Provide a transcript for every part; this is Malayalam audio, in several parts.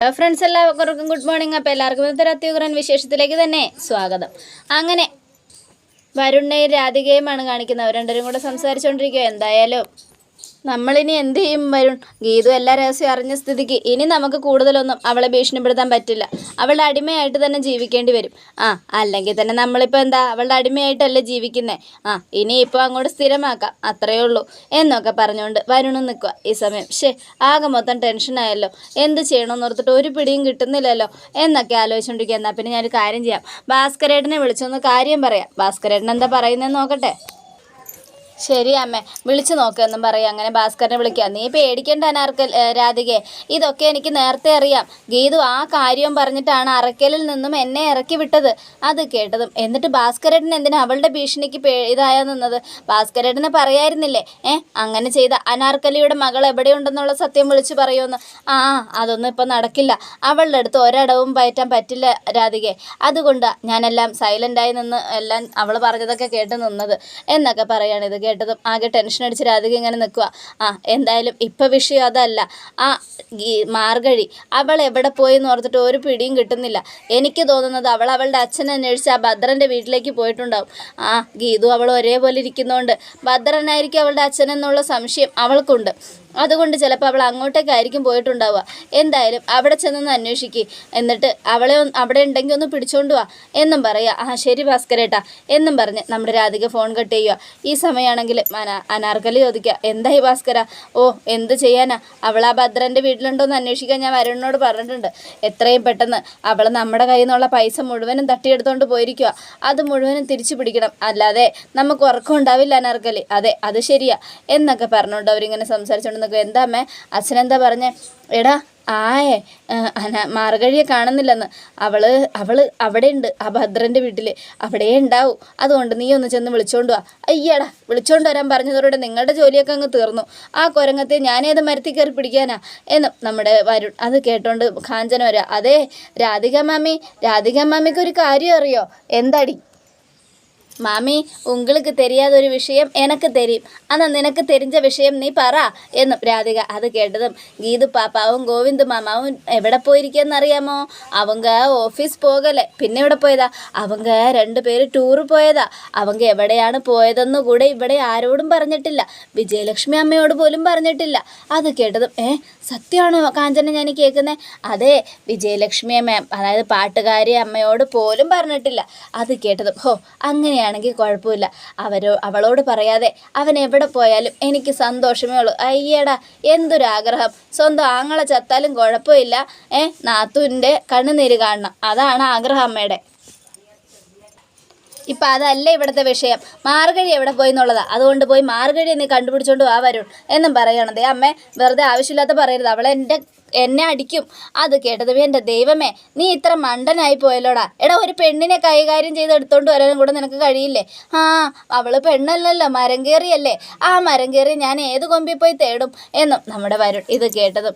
ഹലോ ഫ്രണ്ട്സ് എല്ലാവർക്കും ഗുഡ് മോർണിംഗ് അപ്പോൾ എല്ലാവർക്കും ഇന്നത്തെ അത്യുഗ്രൻ വിശേഷത്തിലേക്ക് തന്നെ സ്വാഗതം. അങ്ങനെ വരുണ്ണയും രാധികയുമാണ് കാണിക്കുന്നത്. അവർ കൂടെ സംസാരിച്ചുകൊണ്ടിരിക്കുക എന്തായാലും നമ്മളിനി എന്ത് ചെയ്യും വരുൺ? ഗീതു എല്ലാ രഹസ്യം അറിഞ്ഞ സ്ഥിതിക്ക് ഇനി നമുക്ക് കൂടുതലൊന്നും അവളെ ഭീഷണിപ്പെടുത്താൻ പറ്റില്ല. അവളുടെ അടിമയായിട്ട് തന്നെ ജീവിക്കേണ്ടി വരും. ആ അല്ലെങ്കിൽ തന്നെ നമ്മളിപ്പോൾ എന്താ അവളുടെ അടിമയായിട്ടല്ലേ ജീവിക്കുന്നത് ആ ഇനി ഇപ്പോൾ അങ്ങോട്ട് സ്ഥിരമാക്കാം. അത്രയേ ഉള്ളൂ. എന്നൊക്കെ പറഞ്ഞുകൊണ്ട് വരുണും നിൽക്കുക ഈ സമയം ഷേ ആകെ മൊത്തം ടെൻഷനായല്ലോ എന്ത് ചെയ്യണമെന്ന് ഓർത്തിട്ട് ഒരു പിടിയും കിട്ടുന്നില്ലല്ലോ എന്നൊക്കെ ആലോചിച്ചുകൊണ്ടിരിക്കുക എന്നാൽ പിന്നെ ഞാനൊരു കാര്യം ചെയ്യാം. ഭാസ്കരേട്ടനെ വിളിച്ചൊന്ന് കാര്യം പറയാം. ഭാസ്കരേട്ടൻ എന്താ പറയുന്നതെന്ന് നോക്കട്ടെ? ശരി അമ്മേ വിളിച്ചു നോക്കുമെന്നും പറയാം അങ്ങനെ ഭാസ്കരനെ വിളിക്കാം. നീ പേടിക്കേണ്ട അനാർക്കൽ രാധികെ. ഇതൊക്കെ എനിക്ക് നേരത്തെ അറിയാം. ഗീതു ആ കാര്യം പറഞ്ഞിട്ടാണ് അറക്കലിൽ നിന്നും എന്നെ ഇറക്കി വിട്ടത്. അത് കേട്ടതും എന്നിട്ട് ഭാസ്കരേട്ടൻ എന്തിനാ അവളുടെ ഭീഷണിക്ക് ഇതായാ നിന്നത്? ഭാസ്കരേട്ടനെ പറയായിരുന്നില്ലേ? ഏ അങ്ങനെ ചെയ്ത അനാർക്കലിയുടെ മകൾ എവിടെയുണ്ടെന്നുള്ള സത്യം വിളിച്ചു പറയുമെന്ന്. ആ അതൊന്നും ഇപ്പം നടക്കില്ല. അവളുടെ അടുത്ത് ഒരടവും പയറ്റാൻ പറ്റില്ല രാധികെ. അതുകൊണ്ട് ഞാനെല്ലാം സൈലന്റായി നിന്ന് എല്ലാം അവൾ പറഞ്ഞതൊക്കെ കേട്ട് നിന്നത്. എന്നൊക്കെ പറയുകയാണ് ഇത് കേട്ടതും ആകെ ടെൻഷൻ അടിച്ച് രാധിക ഇങ്ങനെ നിൽക്കുക ആ എന്തായാലും ഇപ്പം വിഷയം അതല്ല. ആ മാർഗഴി അവൾ എവിടെ പോയി എന്ന് ഓർത്തിട്ട് ഒരു പിടിയും കിട്ടുന്നില്ല. എനിക്ക് തോന്നുന്നത് അവൾ അവളുടെ അച്ഛനെ അന്വേഷിച്ച് ആ ഭദ്രന്റെ വീട്ടിലേക്ക് പോയിട്ടുണ്ടാവും. ആ ഗീതു അവൾ ഒരേപോലെ ഇരിക്കുന്നതുകൊണ്ട് ഭദ്രനായിരിക്കും അവളുടെ അച്ഛനെന്നുള്ള സംശയം അവൾക്കുണ്ട്. അതുകൊണ്ട് ചിലപ്പോൾ അവൾ അങ്ങോട്ടേക്കായിരിക്കും പോയിട്ടുണ്ടാവുക. എന്തായാലും അവിടെ ചെന്നൊന്ന് അന്വേഷിക്കുക എന്നിട്ട് അവളെ അവിടെ ഉണ്ടെങ്കിൽ ഒന്ന് പിടിച്ചോണ്ട് വാ. എന്നും പറയുക ആ ശരി ഭാസ്കരേട്ടാ. എന്നും പറഞ്ഞ് നമ്മുടെ രാധിക ഫോൺ കട്ട് ചെയ്യുക. ഈ സമയമാണെങ്കിൽ അനാ അനാർക്കലി ചോദിക്കുക എന്തായി ഭാസ്കര? ഓ എന്ത് ചെയ്യാനാ? അവൾ ആ ഭദ്രന്റെ വീട്ടിലുണ്ടോ എന്ന് അന്വേഷിക്കാൻ ഞാൻ വരുണിനോട് പറഞ്ഞിട്ടുണ്ട്. എത്രയും പെട്ടെന്ന് അവൾ നമ്മുടെ കയ്യിൽ നിന്നുള്ള പൈസ മുഴുവനും തട്ടിയെടുത്തോണ്ട് പോയിരിക്കുക അത് മുഴുവനും തിരിച്ചു പിടിക്കണം. അല്ലാതെ നമുക്ക് ഉറക്കം ഉണ്ടാവില്ല അനാർക്കലി. അതെ അത് ശരിയാ. എന്നൊക്കെ പറഞ്ഞുകൊണ്ട് അവരിങ്ങനെ സംസാരിച്ചുകൊണ്ട് നിൽക്കും എന്താ അമ്മേ അച്ഛനെന്താ പറഞ്ഞേ? എടാ ആയെ മാർഗഴിയെ കാണുന്നില്ലെന്ന്. അവൾ അവൾ അവിടെ ഉണ്ട് ആ ഭദ്രന്റെ വീട്ടിൽ അവിടെ ഉണ്ടാവും. അതുകൊണ്ട് നീ ഒന്ന് ചെന്ന് വിളിച്ചോണ്ട് വാ. അയ്യടാ വിളിച്ചോണ്ട് വരാൻ പറഞ്ഞതോടെ നിങ്ങളുടെ ജോലിയൊക്കെ അങ്ങ് തീർന്നു. ആ കൊരങ്ങത്തെ ഞാനേത് മരത്തിൽ കയറി പിടിക്കാനാ? എന്നും നമ്മുടെ വരുൺ അത് കേട്ടോണ്ട് കാഞ്ചന വരാ. അതെ രാധിക മാമി രാധിക മാമിക്ക് ഒരു കാര്യം അറിയോ? എന്താടി? മാമി ഉങ്ങൾക്ക് തരിയാതൊരു ഒരു വിഷയം എനക്ക് തരും. അന്നാ നിനക്ക് തെരിഞ്ഞ വിഷയം നീ പറ എന്നും രാധിക അത് കേട്ടതും ഗീതു പാപ്പാവും ഗോവിന്ദ് മാമാവും എവിടെ പോയിരിക്കുകയെന്നറിയാമോ അവങ്ക ഓഫീസ് പോകലെ പിന്നെ ഇവിടെ പോയതാ? അവങ്ക രണ്ടു പേര് ടൂറ് പോയതാ. അവങ്ക എവിടെയാണ് പോയതെന്ന് കൂടെ ഇവിടെ ആരോടും പറഞ്ഞിട്ടില്ല. വിജയലക്ഷ്മി അമ്മയോട് പോലും പറഞ്ഞിട്ടില്ല. അത് കേട്ടതും ഏ സത്യമാണോ കാഞ്ചന ഞാൻ കേൾക്കുന്നത് അതെ വിജയലക്ഷ്മി അമ്മ അതായത് പാട്ടുകാരി അമ്മയോട് പോലും പറഞ്ഞിട്ടില്ല. അത് കേട്ടതും ഹോ അങ്ങനെയാണ് അങ്ങനെയാണെങ്കിൽ കുഴപ്പമില്ല. അവരോ അവളോട് പറയാതെ അവൻ എവിടെ പോയാലും എനിക്ക് സന്തോഷമേ ഉള്ളൂ. അയ്യടാ എന്തൊരാഗ്രഹം സ്വന്തം ആങ്ങളെ ചത്താലും കുഴപ്പമില്ല. ഏ നാത്തുവിന്റെ കണ്ണുനീര് കാണണം. അതാണ് ആഗ്രഹം അമ്മയുടെ. ഇപ്പം അതല്ല ഇവിടുത്തെ വിഷയം. മാർഗഴി എവിടെ പോയി എന്നുള്ളതാണ് അതുകൊണ്ട് പോയി മാർഗഴി നീ കണ്ടുപിടിച്ചോണ്ട് ആ വരും എന്നും പറയണതേ. അമ്മേ വെറുതെ ആവശ്യമില്ലാത്ത പറയരുത്. അവളെ എന്റെ എന്നെ അടിക്കും. അത് കേട്ടത് എന്റെ ദൈവമേ നീ ഇത്ര മണ്ടനായി പോയല്ലോടാ. എടാ ഒരു പെണ്ണിനെ കൈകാര്യം ചെയ്ത് എടുത്തോണ്ട് വരാനും കൂടെ നിനക്ക് കഴിയില്ലേ? ആ അവൾ പെണ്ണല്ലല്ലോ മരം കയറിയല്ലേ. ആ മരം കയറി ഞാൻ ഏത് കൊമ്പിൽ പോയി തേടും എന്നും നമ്മുടെ വരുൺ ഇത് കേട്ടതും.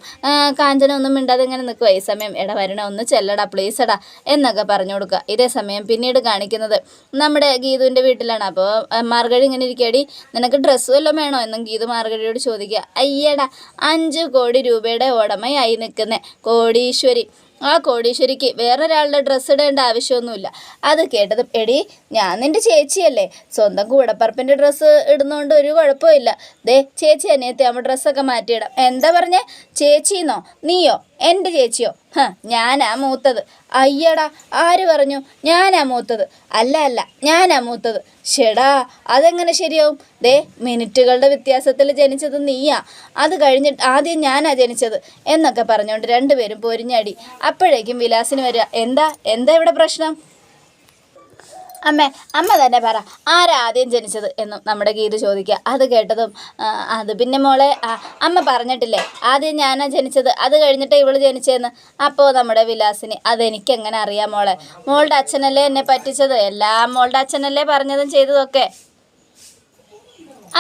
കാഞ്ചനൊന്നും മിണ്ടാതെ ഇങ്ങനെ നിൽക്കുക ഈ സമയം എടാ വരുണ ഒന്ന് ചെല്ലടാ പ്ലീസ് എടാ എന്നൊക്കെ പറഞ്ഞു കൊടുക്കുക. ഇതേ സമയം പിന്നീട് കാണിക്കുന്നത് നമ്മുടെ ഗീതുവിന്റെ വീട്ടിലാണ്. അപ്പോൾ മാർഗഴി ഇങ്ങനെ ഇരിക്കടി നിനക്ക് ഡ്രസ്സ് വല്ലതും വേണോ? എന്നും ഗീതു മാർഗഴിയോട് ചോദിക്കുക. അയ്യടാ അഞ്ച് കോടി രൂപയുടെ ഉടമയായി നിൽക്കുന്ന. കോടീശ്വരി. ആ കോടീശ്വരിക്ക് വേറൊരാളുടെ ഡ്രസ്സ് ഇടേണ്ട ആവശ്യമൊന്നുമില്ല. അത് കേട്ടത് എടി ഞാൻ നിന്റെ ചേച്ചിയല്ലേ. സ്വന്തം കൂടപ്പറപ്പിന്റെ ഡ്രസ്സ് ഇടുന്നതുകൊണ്ട് ഒരു കുഴപ്പമില്ല. ദേ ചേച്ചി അനിയത്തെ ആകുമ്പോൾ ഡ്രസ്സൊക്കെ മാറ്റിയിടാം. എന്താ പറഞ്ഞേ? ചേച്ചിന്നോ? നീയോ? എന്റെ ചേച്ചിയോ? ഹ ഞാനാ മൂത്തത്. അയ്യടാ ആര് പറഞ്ഞു? ഞാനാ മൂത്തത്. അല്ല അല്ല ഞാനാ മൂത്തത്. ഷെടാ അതെങ്ങനെ ശരിയാവും? ദേ മിനിറ്റുകളുടെ വ്യത്യാസത്തിൽ ജനിച്ചത് നീയാ. അത് കഴിഞ്ഞിട്ട് ആദ്യം ഞാനാ ജനിച്ചത് എന്നൊക്കെ പറഞ്ഞുകൊണ്ട് രണ്ടുപേരും പൊരിഞ്ഞടി. അപ്പോഴേക്കും വിലാസിന് വരിക എന്താ? എന്താ ഇവിടെ പ്രശ്നം? അമ്മേ അമ്മ തന്നെ പറ ആരാദ്യം ജനിച്ചത് എന്നും നമ്മുടെ ഗീത ചോദിക്കുക. അത് കേട്ടതും അത് പിന്നെ മോളെ അമ്മ പറഞ്ഞിട്ടില്ലേ ആദ്യം ഞാനാ ജനിച്ചത് അത് കഴിഞ്ഞിട്ട് ഇവൾ ജനിച്ചതെന്ന് അപ്പോൾ നമ്മുടെ വിലാസിനി അതെനിക്കെങ്ങനെ അറിയാം മോളെ? മോളുടെ അച്ഛനല്ലേ എന്നെ പറ്റിച്ചത്? എല്ലാം മോളുടെ അച്ഛനല്ലേ പറഞ്ഞതും ചെയ്തതൊക്കെ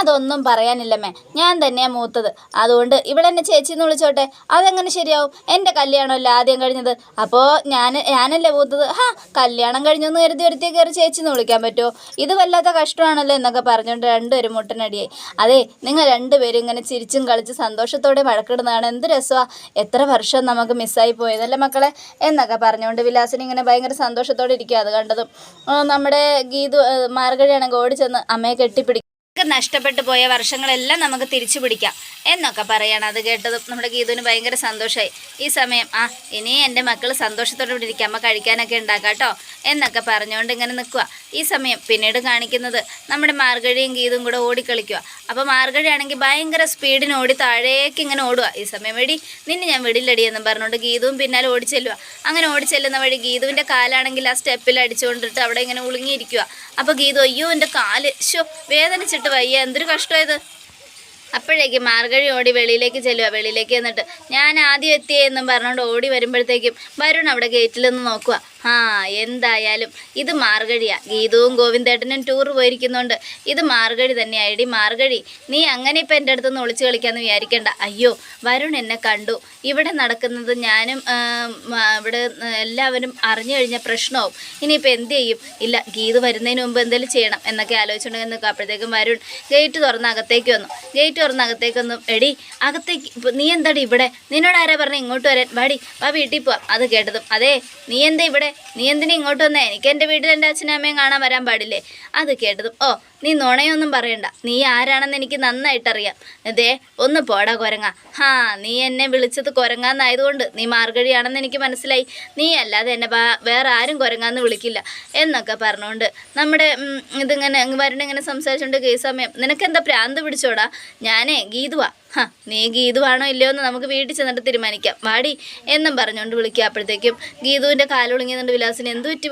അതൊന്നും പറയാനില്ലമ്മേ. ഞാൻ തന്നെയാ മൂത്തത്. അതുകൊണ്ട് ഇവളെന്നെ ചേച്ചി എന്ന് വിളിച്ചോട്ടെ. അതെങ്ങനെ ശരിയാവും? എന്റെ കല്യാണമല്ല ആദ്യം കഴിഞ്ഞത്? അപ്പോൾ ഞാൻ ഞാനല്ലേ മൂത്തത്? ഹാ കല്യാണം കഴിഞ്ഞൊന്ന് കരുതി ഒരുത്തി കയറി ചേച്ചി എന്ന് വിളിക്കാൻ പറ്റുമോ? ഇത് വല്ലാത്ത കഷ്ടമാണല്ലോ എന്നൊക്കെ പറഞ്ഞുകൊണ്ട് രണ്ടുപേരും മുട്ടനടിയായി. അതെ നിങ്ങൾ രണ്ടുപേരും ഇങ്ങനെ ചിരിച്ചും കളിച്ച് സന്തോഷത്തോടെ വഴക്കിടുന്നതാണ് എന്ത് രസമാണ് എത്ര വർഷം നമുക്ക് മിസ്സായി പോയതല്ലേ മക്കളെ? എന്നൊക്കെ പറഞ്ഞുകൊണ്ട് വിലാസിന് ഇങ്ങനെ ഭയങ്കര സന്തോഷത്തോടെ ഇരിക്കുക അത് കണ്ടതും. നമ്മുടെ ഗീതു മാർഗഴിയാണെങ്കിൽ ഓടിച്ചെന്ന് അമ്മയെ കെട്ടിപ്പിടിക്കും നമുക്ക് നഷ്ടപ്പെട്ടു പോയ വർഷങ്ങളെല്ലാം നമുക്ക് തിരിച്ചു പിടിക്കാം. എന്നൊക്കെ പറയണം അത് കേട്ടതും നമ്മുടെ ഗീതുവിന് ഭയങ്കര സന്തോഷമായി ഈ സമയം ആ ഇനി എന്റെ മക്കൾ സന്തോഷത്തോടെ ഇവിടെ ഇരിക്കാം. അമ്മ കഴിക്കാനൊക്കെ ഉണ്ടാക്കാം കേട്ടോ എന്നൊക്കെ പറഞ്ഞുകൊണ്ട് ഇങ്ങനെ നിൽക്കുക. ഈ സമയം പിന്നീട് കാണിക്കുന്നത് നമ്മുടെ മാർഗഴിയും ഗീതും കൂടെ ഓടിക്കളിക്കുക. അപ്പോൾ മാർഗഴി ആണെങ്കിൽ ഭയങ്കര സ്പീഡിന് ഓടി താഴേക്ക് ഇങ്ങനെ ഓടുക. ഈ സമയം വഴി നിന്നെ ഞാൻ വിടില്ലടി എന്നും പറഞ്ഞുകൊണ്ട് ഗീതുവും പിന്നാലെ ഓടിച്ചെല്ലുക അങ്ങനെ ഓടിച്ചെല്ലുന്ന വഴി ഗീതുവിന്റെ കാലാണെങ്കിൽ ആ സ്റ്റെപ്പിൽ അടിച്ചുകൊണ്ടിട്ട് അവിടെ ഇങ്ങനെ ഉളുങ്ങിയിരിക്കുക. അപ്പോൾ ഗീതു അയ്യോ എന്റെ കാൽ. ശോ വേദനിച്ചിട്ട് വയ്യ. എന്തൊരു കഷ്ടമായത്. അപ്പോഴേക്ക് മാർഗഴി ഓടി വെളിയിലേക്ക് ചെല്ലുക വെളിയിലേക്ക് എന്നിട്ട് ഞാൻ ആദ്യം എത്തിയെന്നും പറഞ്ഞുകൊണ്ട് ഓടി വരുമ്പോഴത്തേക്കും വരുൺ അവിടെ ഗേറ്റിൽ നിന്ന് നോക്കുക ആ എന്തായാലും. ഇത് മാർഗഴിയാ. ഗീതവും ഗോവിന്ദേട്ടനും ടൂർ പോയിരിക്കുന്നുണ്ട്. ഇത് മാർഗഴി തന്നെയായിടി മാർഗഴി നീ അങ്ങനെ ഇപ്പം എന്റെ അടുത്ത് ഒളിച്ചു കളിക്കാമെന്ന് വിചാരിക്കേണ്ട. അയ്യോ വരുൺ എന്നെ കണ്ടു. ഇവിടെ നടക്കുന്നത് ഞാനും ഇവിടെ എല്ലാവരും അറിഞ്ഞു കഴിഞ്ഞ പ്രശ്നവും. ഇനിയിപ്പോൾ എന്ത് ചെയ്യും? ഇല്ല ഗീത് വരുന്നതിന് മുമ്പ് എന്തെങ്കിലും ചെയ്യണം എന്നൊക്കെ ആലോചിച്ചുണ്ടെങ്കിൽ നിൽക്കുക അപ്പോഴത്തേക്കും വരുൺ ഗേറ്റ് തുറന്ന് അകത്തേക്ക് വന്നു. ഗേറ്റ് തുറന്ന് അകത്തേക്ക് വന്നു. എടി അകത്തേക്ക് നീ എന്താടി ഇവിടെ? നിന്നോട് ആരാ പറഞ്ഞ ഇങ്ങോട്ട് വരാൻ? വാടി വാ വീട്ടിൽ പോവാം. അത് കേട്ടതും. അതെ നീ എന്താ ഇവിടെ? നീ എന്തിനാ ഇങ്ങോട്ട് വന്നേ? എനിക്ക് എന്റെ വീട്ടിൽ എന്റെ അച്ഛനും അമ്മയും കാണാൻ വരാൻ പാടില്ലേ? അത് കേട്ടതും ഓ നീ നുണയൊന്നും പറയണ്ട. നീ ആരാണെന്ന് എനിക്ക് നന്നായിട്ടറിയാം. അതെ ഒന്ന് പോടാ കൊരങ്ങ. ഹാ നീ എന്നെ വിളിച്ചത് കൊരങ്ങാന്നായതുകൊണ്ട് നീ മാർഗഴിയാണെന്ന് എനിക്ക് മനസ്സിലായി. നീ അല്ലാതെ എന്നെ വേറെ ആരും കൊരങ്ങാന്ന് വിളിക്കില്ല. എന്നൊക്കെ പറഞ്ഞുകൊണ്ട് നമ്മുടെ ഇതിങ്ങനെ വരണിങ്ങനെ സംസാരിച്ചുകൊണ്ട് കേസ് സമയം നിനക്കെന്താ പ്രാന്ത് പിടിച്ചോടാ? ഞാനേ ഗീതുവാ. ഹാ നീ ഗീതുവാണോ ഇല്ലയോ എന്ന് നമുക്ക് വീട്ടിൽ ചെന്നിട്ട് തീരുമാനിക്കാം. വാടി എന്നും പറഞ്ഞുകൊണ്ട് വിളിക്കുക അപ്പോഴത്തേക്കും. ഗീതുവിന്റെ കാലൊളിങ്ങിയതുകൊണ്ട് വിലാസിന് എന്ത് പറ്റി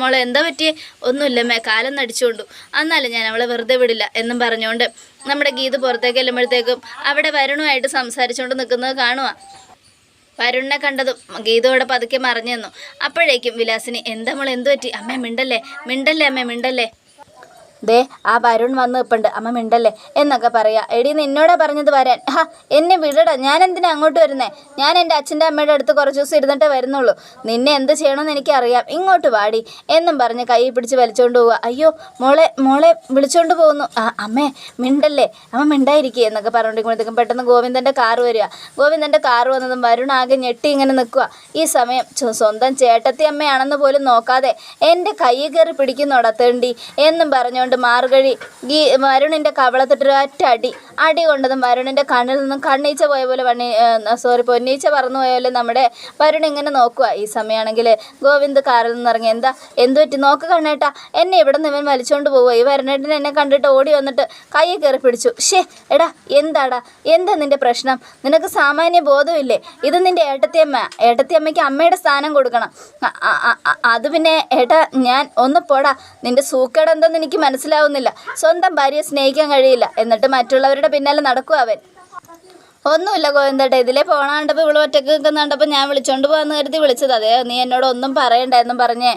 മോളെ എന്താ പറ്റിയേ? ഒന്നുമില്ലമ്മേ കാലം നടിച്ചുകൊണ്ടു എന്നാലും ഞാൻ അവളെ വെറുതെ വിടില്ല എന്നും പറഞ്ഞുകൊണ്ട് നമ്മുടെ ഗീത് പുറത്തേക്ക് ചെല്ലുമ്പോഴത്തേക്കും അവിടെ വരുണുമായിട്ട് സംസാരിച്ചുകൊണ്ട് നിൽക്കുന്നത് കാണുക വരുണിനെ കണ്ടതും ഗീതയോടെ പതുക്കെ മറിഞ്ഞു അപ്പോഴേക്കും വിലാസിനി എന്താ മോൾ എന്തു പറ്റി അമ്മ മിണ്ടല്ലേ? മിണ്ടല്ലേ അമ്മ മിണ്ടല്ലേ? ദേ ആ വരുൺ വന്ന് ഇപ്പുണ്ട്. അമ്മ മിണ്ടല്ലേ? എന്നൊക്കെ പറയാ. എടി നിന്നോടാ പറഞ്ഞത് വരാൻ. ഹാ എന്നെ വിടടാ. ഞാൻ എന്തിനാ അങ്ങോട്ട് വരുന്നേ? ഞാൻ എന്റെ അച്ഛന്റെ അമ്മയുടെ അടുത്ത് കുറച്ച് ദിവസം ഇരുന്നിട്ട് വരുന്നുള്ളൂ. നിന്നെ എന്ത് ചെയ്യണമെന്ന് എനിക്കറിയാം. ഇങ്ങോട്ട് വാടി. എന്നും പറഞ്ഞ് കൈ പിടിച്ച് വലിച്ചോണ്ട് പോവുക. അയ്യോ മോളെ മോളെ വിളിച്ചോണ്ട് പോകുന്നു. ആ അമ്മേ മിണ്ടല്ലേ? അമ്മ മിണ്ടായിരിക്കുക എന്നൊക്കെ പറഞ്ഞുകൊണ്ടിരിക്കുമ്പോഴത്തേക്കും പെട്ടെന്ന് ഗോവിന്ദന്റെ കാറ് വരിക. ഗോവിന്ദന്റെ കാറ് വന്നതും വരുൺ ആകെ ഞെട്ടി ഇങ്ങനെ നിൽക്കുക. ഈ സമയം സ്വന്തം ചേട്ടത്തി അമ്മയാണെന്ന് പോലും നോക്കാതെ എന്റെ കൈ കയറി പിടിക്കുന്നോടാ തേണ്ടി. എന്നും പറഞ്ഞുകൊണ്ട് മാർഗഴി ഗീ വരുണിന്റെ കവളത്തിട്ടൊരു അടി. അടി കൊണ്ടതും വരുണിന്റെ കണ്ണിൽ നിന്നും കണ്ണീച്ച പോയ പോലെ വണ്ണി സോറി പൊന്നീച്ച പറന്നു പോയ പോലെ നമ്മുടെ വരുൺ ഇങ്ങനെ നോക്കുക ഈ സമയമാണെങ്കിൽ ഗോവിന്ദ് കാറിൽ നിന്ന് ഇറങ്ങി എന്താ എന്തു പറ്റി? നോക്ക് കണ്ണേട്ടാ എന്നെ ഇവിടെ നിന്ന് ഇവൻ വലിച്ചുകൊണ്ട് പോവുക ഈ വരുണേട്ടൻ എന്നെ കണ്ടിട്ട് ഓടി വന്നിട്ട് കൈ കയറി പിടിച്ചു. ഷേ എടാ എന്താടാ? എന്താ നിന്റെ പ്രശ്നം? നിനക്ക് സാമാന്യ ബോധമില്ലേ? ഇത് നിന്റെ ഏട്ടത്തിയമ്മ. ഏട്ടത്തിയമ്മയ്ക്ക് അമ്മയുടെ സ്ഥാനം കൊടുക്കണം. അത് പിന്നെ ഏട്ടാ ഞാൻ ഒന്ന് പോടാ. നിന്റെ സൂക്കേട് എനിക്ക് എനിക്ക് മനസ്സിലാവുന്നില്ല. സ്വന്തം ഭാര്യയെ സ്നേഹിക്കാൻ കഴിയില്ല. എന്നിട്ട് മറ്റുള്ളവരുടെ പിന്നാലെ നടക്കും അവൻ. ഒന്നുമില്ല ഗോവിന്ദേട്ടാ ഇതിലെ പോണ ഇവിടെ ഒറ്റയ്ക്ക് നിൽക്കുന്നുണ്ടപ്പോൾ ഞാൻ വിളിച്ചോണ്ട് പോകാന്ന് കരുതി വിളിച്ചത്. അതെ നീ എന്നോട് ഒന്നും പറയണ്ടെന്നും പറഞ്ഞേ.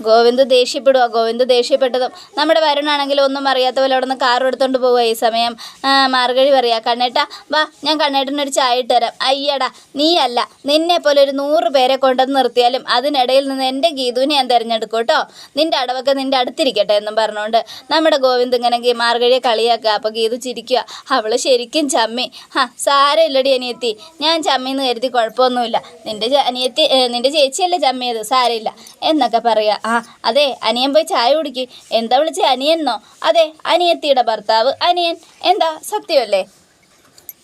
ഗോവിന്ദ് ദേഷ്യപ്പെടുക ഗോവിന്ദ് ദേഷ്യപ്പെട്ടതും നമ്മുടെ വരുണാണെങ്കിൽ ഒന്നും അറിയാത്ത പോലെ അവിടെ നിന്ന് കാർ എടുത്തുകൊണ്ട് പോവുക ഈ സമയം. ആ, മാർഗഴി പറയാ കണ്ണേട്ട വാ ഞാൻ കണ്ണേട്ടനൊരു ചായ ഇട്ടുതരാം അയ്യടാ നീയല്ല. നിന്നെ പോലെ ഒരു നൂറ് പേരെ കൊണ്ടുവന്ന് നിർത്തിയാലും അതിനിടയിൽ നിന്ന് എന്റെ ഗീതുവിനെ ഞാൻ തിരഞ്ഞെടുക്കും കേട്ടോ. നിന്റെ അടവൊക്കെ നിന്റെ അടുത്തിരിക്കട്ടെ എന്നും പറഞ്ഞുകൊണ്ട് നമ്മുടെ ഗോവിന്ദ് ഇങ്ങനെ മാർഗഴിയെ കളിയാക്കുക അപ്പോൾ ഗീതു ചിരിക്കുക അവൾ ശരിക്കും ചമ്മി. ഹാ സാരമില്ലടി അനിയത്തി. ഞാൻ ചമ്മിന്ന് കരുതി കുഴപ്പമൊന്നുമില്ല. നിന്റെ അനിയത്തി നിന്റെ ചേച്ചിയല്ലേ ചമ്മിയത്. സാരമില്ല. എന്നൊക്കെ പറയാ. ആ അതെ അനിയൻ പോയി ചായ കുടിക്ക്. എന്താ വിളിച്ചേ അനിയനോ അതെ അനിയത്തിയുടെ ഭർത്താവ് അനിയൻ. എന്താ സത്യമല്ലേ?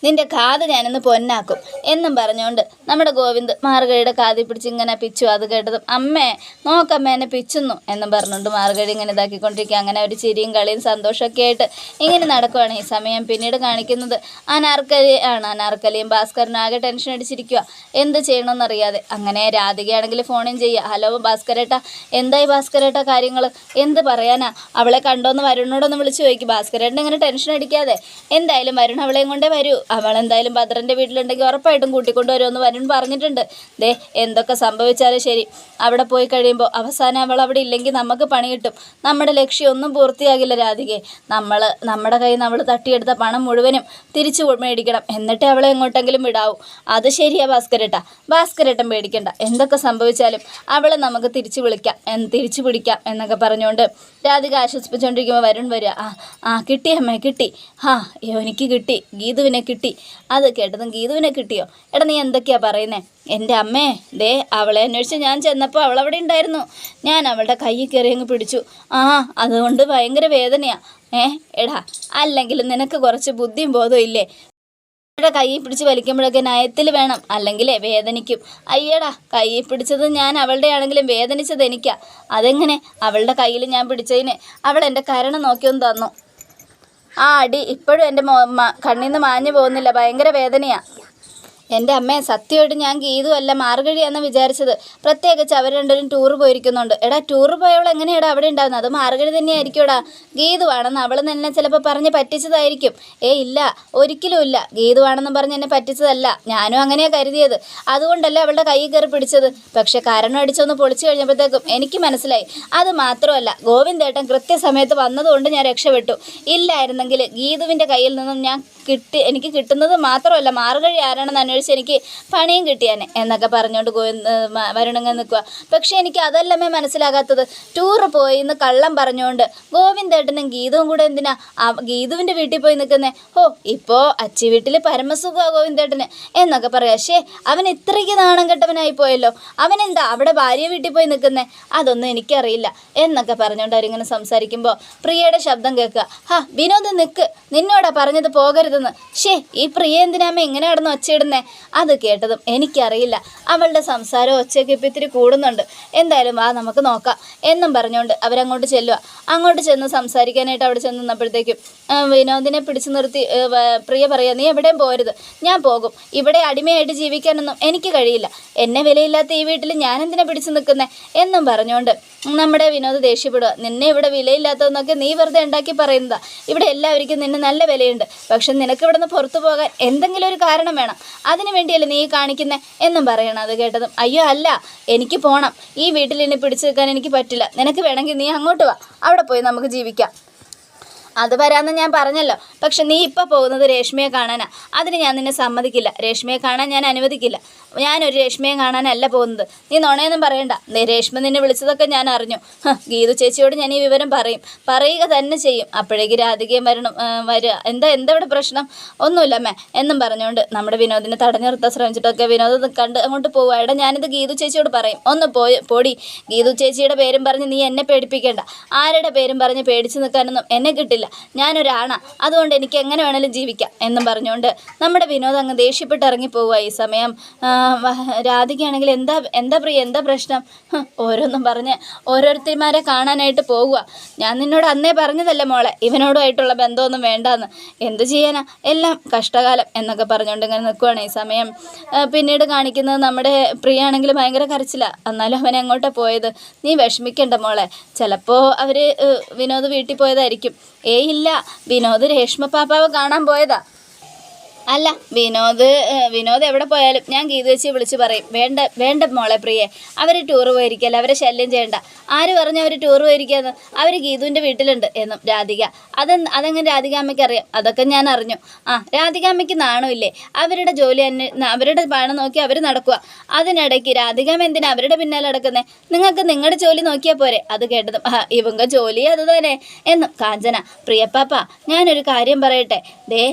നിന്റെ കാത് ഞാനിന്ന് പൊന്നാക്കും എന്നും പറഞ്ഞുകൊണ്ട് നമ്മുടെ ഗോവിന്ദ് മാർഗഴിയുടെ കാതി പിടിച്ച് ഇങ്ങനെ പിച്ചു അത് കേട്ടതും അമ്മേ നോക്കമ്മ എന്നെ പിച്ചുന്നു എന്നും പറഞ്ഞുകൊണ്ട് മാർഗഴി ഇങ്ങനെ ഇതാക്കിക്കൊണ്ടിരിക്കുക. അങ്ങനെ ഒരു ചിരിയും കളിയും സന്തോഷമൊക്കെ ആയിട്ട് ഇങ്ങനെ നടക്കുവാണ് ഈ സമയം പിന്നീട് കാണിക്കുന്നത്. അനാർക്കലി ആണ് അനാർക്കലിയും ഭാസ്കരനും ആകെ ടെൻഷൻ അടിച്ചിരിക്കുക എന്ത് ചെയ്യണമെന്നറിയാതെ. അങ്ങനെ രാധികയാണെങ്കിൽ ഫോണും ചെയ്യുക. ഹലോ ഭാസ്കരേട്ട എന്തായി ഭാസ്കരേട്ട കാര്യങ്ങൾ എന്ത് പറയാനാ? അവളെ കണ്ടോന്ന് വരുണോടൊന്ന് വിളിച്ചു ചോദിക്കും. ഭാസ്കരേട്ടൻ ഇങ്ങനെ ടെൻഷൻ അടിക്കാതെ. എന്തായാലും വരുൺ അവളെയും കൊണ്ടേ വരൂ. അവൾ എന്തായാലും ഭദ്രന്റെ വീട്ടിലുണ്ടെങ്കിൽ ഉറപ്പായിട്ടും കൂട്ടിക്കൊണ്ടുവരുമെന്ന് വരുൺ പറഞ്ഞിട്ടുണ്ട്. ദേ എന്തൊക്കെ സംഭവിച്ചാലും ശരി. അവിടെ പോയി കഴിയുമ്പോൾ അവസാനം അവൾ അവിടെ ഇല്ലെങ്കിൽ നമുക്ക് പണി കിട്ടും. നമ്മുടെ ലക്ഷ്യമൊന്നും പൂർത്തിയാകില്ല രാധികെ. നമ്മൾ നമ്മുടെ കയ്യിൽ അവൾ തട്ടിയെടുത്ത പണം മുഴുവനും തിരിച്ചു മേടിക്കണം. എന്നിട്ടേ അവളെ എങ്ങോട്ടെങ്കിലും വിടാവൂ. അത് ശരിയാ ഭാസ്കരേട്ട. ഭാസ്കരേട്ടൻ പേടിക്കണ്ട. എന്തൊക്കെ സംഭവിച്ചാലും അവളെ നമുക്ക് തിരിച്ചു വിളിക്കാം. എന്ന് തിരിച്ചു പിടിക്കാം എന്നൊക്കെ പറഞ്ഞുകൊണ്ട് രാധിക ആശ്വസിപ്പിച്ചുകൊണ്ടിരിക്കുമ്പോൾ വരുൺ വരിക. ആ ആ കിട്ടി അമ്മേ കിട്ടി. ഹാ എനിക്ക് കിട്ടി. ഗീതുവിനെ കിട്ടി. അത് കേട്ടതും ഗീതുവിനെ കിട്ടിയോ? എടാ നീ എന്തൊക്കെയാ പറയുന്നേ? എന്റെ അമ്മേ ദേ അവളെ അന്വേഷിച്ച് ഞാൻ ചെന്നപ്പോൾ അവൾ അവിടെ ഉണ്ടായിരുന്നു. ഞാൻ അവളുടെ കയ്യിൽ കയറി അങ്ങ് പിടിച്ചു. ആ അതുകൊണ്ട് ഭയങ്കര വേദനയാണ് ഏ എടാ അല്ലെങ്കിൽ നിനക്ക് കുറച്ച് ബുദ്ധിയും ബോധവും ഇല്ലേ? അവളുടെ കൈ പിടിച്ച് വലിക്കുമ്പോഴൊക്കെ നയത്തിൽ വേണം. അല്ലെങ്കിലേ വേദനിക്കും. അയ്യടാ കൈ പിടിച്ചത് ഞാൻ അവളുടെ ആണെങ്കിലും വേദനിച്ചത് എനിക്കാ. അതെങ്ങനെ? അവളുടെ കയ്യിൽ ഞാൻ പിടിച്ചതിന് അവൾ എന്റെ കരണം നോക്കിയൊന്ന് തന്നു. ആ അടി ഇപ്പോഴും എന്റെ കണ്ണിന്ന് മാഞ്ഞു പോകുന്നില്ല. ഭയങ്കര വേദനയാ. എന്റെ അമ്മയെ സത്യമായിട്ട് ഞാൻ ഗീതുവല്ല മാർഗഴിയാന്ന് വിചാരിച്ചത്. പ്രത്യേകിച്ച് അവർ രണ്ടുപേരും ടൂർ പോയിരിക്കുന്നുണ്ട്. എടാ ടൂർ പോയവൾ എങ്ങനെയാടാ അവിടെ ഉണ്ടാകുന്നത് അത് മാർഗഴി തന്നെയായിരിക്കുമെടാ ഗീതുവാണെന്ന് അവൾ തന്നെ ചിലപ്പോൾ പറഞ്ഞ് പറ്റിച്ചതായിരിക്കും. ഏ ഇല്ല ഒരിക്കലും ഇല്ല. ഗീതുവാണെന്ന് പറഞ്ഞ് എന്നെ പറ്റിച്ചതല്ല. ഞാനും അങ്ങനെയാണ് കരുതിയത്. അതുകൊണ്ടല്ല അവളുടെ കൈ കയറി പിടിച്ചത്. പക്ഷെ കാരണം അടിച്ചൊന്ന് പൊളിച്ചു കഴിഞ്ഞപ്പോഴത്തേക്കും എനിക്ക് മനസ്സിലായി. അത് മാത്രമല്ല ഗോവിന്ദേട്ടൻ കൃത്യസമയത്ത് വന്നതുകൊണ്ട് ഞാൻ രക്ഷപ്പെട്ടു. ഇല്ലായിരുന്നെങ്കിൽ ഗീതുവിന്റെ കയ്യിൽ നിന്നും ഞാൻ കിട്ടി എനിക്ക് കിട്ടുന്നത് മാത്രമല്ല മാർഗഴി ആരാണെന്ന് അന്വേഷിച്ച് എനിക്ക് പണിയും കിട്ടിയാനെ എന്നൊക്കെ പറഞ്ഞുകൊണ്ട് പോയി നിൽക്കുക പക്ഷേ എനിക്ക് അതല്ലമ്മേ മനസ്സിലാകാത്തത്. ടൂറ് പോയി എന്ന് കള്ളം പറഞ്ഞുകൊണ്ട് ഗോവിന്ദേട്ടനും ഗീതവും കൂടെ എന്തിനാ ഗീതുവിന്റെ വീട്ടിൽ പോയി നിൽക്കുന്നേ ഓ ഇപ്പോൾ അച്ചി വീട്ടിൽ പരമസുഖ ഗോവിന്ദേട്ടന് എന്നൊക്കെ പറയാം. പക്ഷേ അവൻ ഇത്രയ്ക്ക് നാണം കെട്ടവനായി പോയല്ലോ. അവനെന്താ അവിടെ ഭാര്യ വീട്ടിൽ പോയി നിൽക്കുന്നേ അതൊന്നും എനിക്കറിയില്ല എന്നൊക്കെ പറഞ്ഞുകൊണ്ട് അവരിങ്ങനെ സംസാരിക്കുമ്പോൾ പ്രിയയുടെ ശബ്ദം കേൾക്കുക. ഹാ വിനോദ് നിൽക്ക് നിന്നോടാ പറഞ്ഞത് പോകരുതെന്ന്. ഷേ ഈ പ്രിയ എന്തിനാമ്മ ഇങ്ങനെ കിടന്ന് ഒച്ചയിടുന്നേ? അത് കേട്ടതും എനിക്കറിയില്ല. അവളുടെ സംസാരം ഒച്ചയ്ക്ക് ഇപ്പം ഇത്തിരി കൂടുന്നുണ്ട്. എന്തായാലും ആ നമുക്ക് നോക്കാം. എന്നും പറഞ്ഞുകൊണ്ട് അവരങ്ങോട്ട് ചെല്ലുക അങ്ങോട്ട് ചെന്ന് സംസാരിക്കാനായിട്ട് അവിടെ ചെന്ന് നിന്നപ്പോഴത്തേക്കും വിനോദിനെ പിടിച്ചു നിർത്തി പ്രിയ പറയുക നീ എവിടെയും പോരുത്. ഞാൻ പോകും. ഇവിടെ അടിമയായിട്ട് ജീവിക്കാനൊന്നും എനിക്ക് കഴിയില്ല. എന്നെ വിലയില്ലാത്ത ഈ വീട്ടിൽ ഞാൻ എന്തിനെ പിടിച്ചു നിൽക്കുന്നേ? എന്നും പറഞ്ഞുകൊണ്ട് നമ്മുടെ വിനോദ് ദേഷ്യപ്പെടുക നിന്നെ ഇവിടെ വിലയില്ലാത്തതെന്നൊക്കെ നീ വെറുതെ ഉണ്ടാക്കി പറയുന്നതാ. ഇവിടെ എല്ലാവർക്കും നിന്നെ നല്ല വിലയുണ്ട്. പക്ഷെ നിനക്ക് ഇവിടെ നിന്ന് പുറത്തു പോകാൻ എന്തെങ്കിലും ഒരു കാരണം വേണം. അതിനു വേണ്ടിയല്ലേ നീ കാണിക്കുന്നത് എന്നും പറയണം അത് കേട്ടതും. അയ്യോ അല്ല എനിക്ക് പോകണം ഈ വീട്ടിൽ എന്നെ പിടിച്ചു നിൽക്കാൻ എനിക്ക് പറ്റില്ല. നിനക്ക് വേണമെങ്കിൽ നീ അങ്ങോട്ട് വാ. അവിടെ പോയി നമുക്ക് ജീവിക്കാം. അത് വരാമെന്ന് ഞാൻ പറഞ്ഞല്ലോ. പക്ഷെ നീ ഇപ്പോൾ പോകുന്നത് രേഷ്മയെ കാണാനാ. അതിന് ഞാൻ നിന്നെ സമ്മതിക്കില്ല. രേഷ്മയെ കാണാൻ ഞാൻ അനുവദിക്കില്ല. ഞാനൊരു രേഷ്മയെ കാണാനല്ല പോകുന്നത്. നീ നുണയൊന്നും പറയണ്ട. നീ രേഷ്മ നിന്നെ വിളിച്ചതൊക്കെ ഞാൻ അറിഞ്ഞു. ഗീതു ചേച്ചിയോട് ഞാൻ ഈ വിവരം പറയും. പറയുക തന്നെ ചെയ്യും. അപ്പോഴേക്ക് രാധികയും വരണം വരിക. എന്താ എന്താ ഇവിടെ പ്രശ്നം? ഒന്നുമില്ല അമ്മേ എന്നും പറഞ്ഞുകൊണ്ട് നമ്മുടെ വിനോദിനെ തടഞ്ഞു നിർത്താൻ ശ്രമിച്ചിട്ടൊക്കെ വിനോദം കണ്ട് അങ്ങോട്ട് പോവുക എടാ ഞാനിത് ഗീതു ചേച്ചിയോട് പറയും. ഒന്ന് പോയി പൊടി. ഗീതു ചേച്ചിയുടെ പേരും പറഞ്ഞ് നീ എന്നെ പേടിപ്പിക്കേണ്ട. ആരുടെ പേരും പറഞ്ഞ് പേടിച്ച് നിൽക്കാനൊന്നും എന്നെ കിട്ടില്ല. ഞാനൊരാണ. അതുകൊണ്ട് എനിക്ക് എങ്ങനെ വേണേലും ജീവിക്കാം എന്നും പറഞ്ഞുകൊണ്ട് നമ്മുടെ വിനോദ് അങ്ങ് ദേഷ്യപ്പെട്ട് ഇറങ്ങി പോവുക ഈ സമയം രാധികയാണെങ്കിൽ എന്താ എന്താ പ്രിയ എന്താ പ്രശ്നം? ഓരോന്നും പറഞ്ഞ് ഓരോരുത്തന്മാരെ കാണാനായിട്ട് പോകുക ഞാൻ നിന്നോട് അന്നേ പറഞ്ഞതല്ലേ മോളെ ഇവനോടുമായിട്ടുള്ള ബന്ധമൊന്നും വേണ്ടാന്ന്. എന്ത് ചെയ്യാനാ? എല്ലാം കഷ്ടകാലം എന്നൊക്കെ പറഞ്ഞുകൊണ്ട് ഇങ്ങനെ നിൽക്കുവാണ് ഈ സമയം. പിന്നീട് കാണിക്കുന്നത് നമ്മുടെ പ്രിയ ആണെങ്കിൽ ഭയങ്കര കരച്ചില. എന്നാലും അവൻ എങ്ങോട്ടാണ് പോയത്? നീ വിഷമിക്കണ്ട മോളെ. ചിലപ്പോൾ അവർ വിനോദ് വീട്ടിൽ പോയതായിരിക്കും. ഏയ് ഇല്ല വിനോദ് രേഷ്മ പാപ്പാവ് കാണാൻ പോയതാ. അല്ല വിനോദ് വിനോദ് എവിടെ പോയാലും ഞാൻ ഗീത വെച്ച് വിളിച്ച് പറയും വേണ്ട വേണ്ട മോളെ പ്രിയെ അവർ ടൂർ പോയിരിക്കല്ല അവരെ ശല്യം ചെയ്യണ്ട. ആര് പറഞ്ഞു അവർ ടൂർ പോയിരിക്കാന്ന്? അവർ ഗീതുവിന്റെ വീട്ടിലുണ്ട് എന്നും രാധിക. അത് അതെങ്ങനെ രാധിക അമ്മയ്ക്ക് അറിയാം? അതൊക്കെ ഞാൻ അറിഞ്ഞു. ആ രാധിക അമ്മയ്ക്ക് നാണമില്ലേ? അവരുടെ ജോലി അന്വേ അവരുടെ പണം നോക്കി അവർ നടക്കുക അതിനിടയ്ക്ക് രാധികാമ്മ എന്തിനാ അവരുടെ പിന്നാലെ നടക്കുന്നത് നിങ്ങൾക്ക് നിങ്ങളുടെ ജോലി നോക്കിയാൽ പോരെ? അത് കേട്ടതും ഇവങ്ക ജോലി അത് തന്നെ എന്നും കാഞ്ചന പ്രിയപ്പാപ്പ ഞാനൊരു കാര്യം പറയട്ടെ? ദേ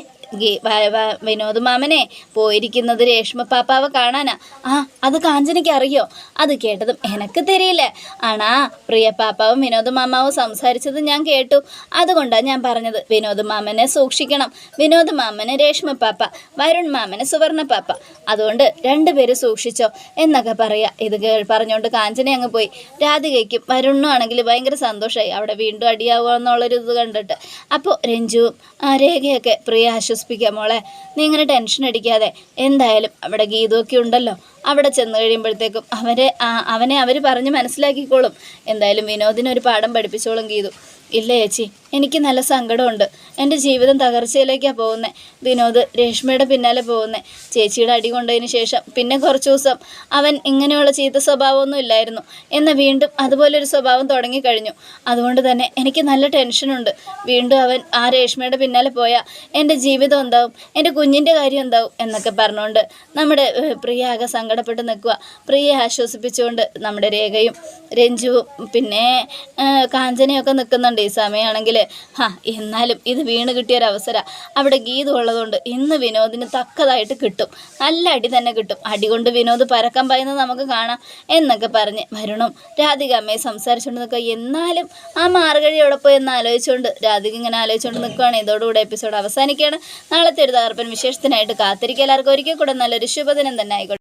വിനോദ് മാമനെ പോയിരിക്കുന്നത് രേഷ്മ പാപ്പാവ കാണാനാ. ആ അത് കാഞ്ചനയ്ക്ക് അറിയോ? അത് കേട്ടതും എനക്ക് തരിയില്ല. ആണാ പ്രിയ പാപ്പാവും വിനോദ് മാമാവും സംസാരിച്ചത് ഞാൻ കേട്ടു. അതുകൊണ്ടാണ് ഞാൻ പറഞ്ഞത് വിനോദ് മാമനെ സൂക്ഷിക്കണം. വിനോദ് മാമന് രേഷ്മ പാപ്പ വരുൺ മാമന് സുവർണ പാപ്പ. അതുകൊണ്ട് രണ്ടുപേരും സൂക്ഷിച്ചോ എന്നൊക്കെ പറയാ. ഇത് പറഞ്ഞുകൊണ്ട് കാഞ്ചന അങ്ങ് പോയി. രാധികയ്ക്കും വരുണ്ണും ആണെങ്കിൽ ഭയങ്കര സന്തോഷമായി അവിടെ വീണ്ടും അടിയാവുക എന്നുള്ളൊരു ഇത് കണ്ടിട്ട്. അപ്പോൾ രഞ്ജുവും രേഖയൊക്കെ പ്രിയ ആശ്വസിപ്പിക്കാം മോളെ. നീ ഇങ്ങനെ ടെൻഷൻ അടിക്കാതെ. എന്തായാലും അവിടെ ഗീതൊക്കെ ഉണ്ടല്ലോ. അവിടെ ചെന്ന് കഴിയുമ്പോഴത്തേക്കും അവരെ അവനെ അവർ പറഞ്ഞ് മനസ്സിലാക്കിക്കോളും. എന്തായാലും വിനോദിനൊരു പാഠം പഠിപ്പിച്ചോളും ഗീതു. ഇല്ല ചേച്ചി എനിക്ക് നല്ല സങ്കടമുണ്ട്. എന്റെ ജീവിതം തകർച്ചയിലേക്കാണ് പോകുന്നത് വിനോദ് രേഷ്മയുടെ പിന്നാലെ പോകുന്നത് ചേച്ചിയുടെ അടി കൊണ്ടതിന് ശേഷം പിന്നെ കുറച്ച് ദിവസം അവൻ ഇങ്ങനെയുള്ള ചീത്ത സ്വഭാവമൊന്നും ഇല്ലായിരുന്നു. എന്നാൽ വീണ്ടും അതുപോലൊരു സ്വഭാവം തുടങ്ങിക്കഴിഞ്ഞു അതുകൊണ്ട് തന്നെ എനിക്ക് നല്ല ടെൻഷനുണ്ട് വീണ്ടും അവൻ ആ രേഷ്മയുടെ പിന്നാലെ പോയാൽ എന്റെ ജീവിതം എന്താവും? എന്റെ കുഞ്ഞിന്റെ കാര്യം എന്താവും? എന്നൊക്കെ പറഞ്ഞുകൊണ്ട് നമ്മുടെ ഏഹ്, പ്രിയ ആകെ സങ്കടപ്പെട്ട് നിൽക്കുക. പ്രിയയെ ആശ്വസിപ്പിച്ചുകൊണ്ട് നമ്മുടെ രേഖയും രഞ്ജുവും പിന്നെ കാഞ്ചനയൊക്കെ നിൽക്കുന്നുണ്ട് ഈ സമയമാണെങ്കിൽ. ഹാ എന്നാലും ഇത് വീണ് കിട്ടിയൊരവസരം അവിടെ ഗീത ഉള്ളതുകൊണ്ട് ഇന്ന് വിനോദിന് തക്കതായിട്ട് കിട്ടും. നല്ല അടി തന്നെ കിട്ടും. അടി കൊണ്ട് വിനോദ് പരക്കം പറയുന്നത് നമുക്ക് കാണാം എന്നൊക്കെ പറഞ്ഞ് വരുണും രാധിക അമ്മയെ സംസാരിച്ചുകൊണ്ട് നിൽക്കുക. എന്നാലും ആ മാർഗഴി എവിടെ പോയി എന്ന് ആലോചിച്ചുകൊണ്ട് രാധിക ഇങ്ങനെ ആലോചിച്ചുകൊണ്ട് നിൽക്കുകയാണ്. ഇതോടുകൂടെ എപ്പിസോഡ് അവസാനിക്കുകയാണ്. നാളത്തെ ഒരു തകർപ്പൻ വിശേഷത്തിനായിട്ട് കാത്തിരിക്കുക. എല്ലാവർക്കും ഒരിക്കൽ കൂടെ നല്ലൊരു ശുഭദിനം തന്നെ ആയിക്കോട്ടെ.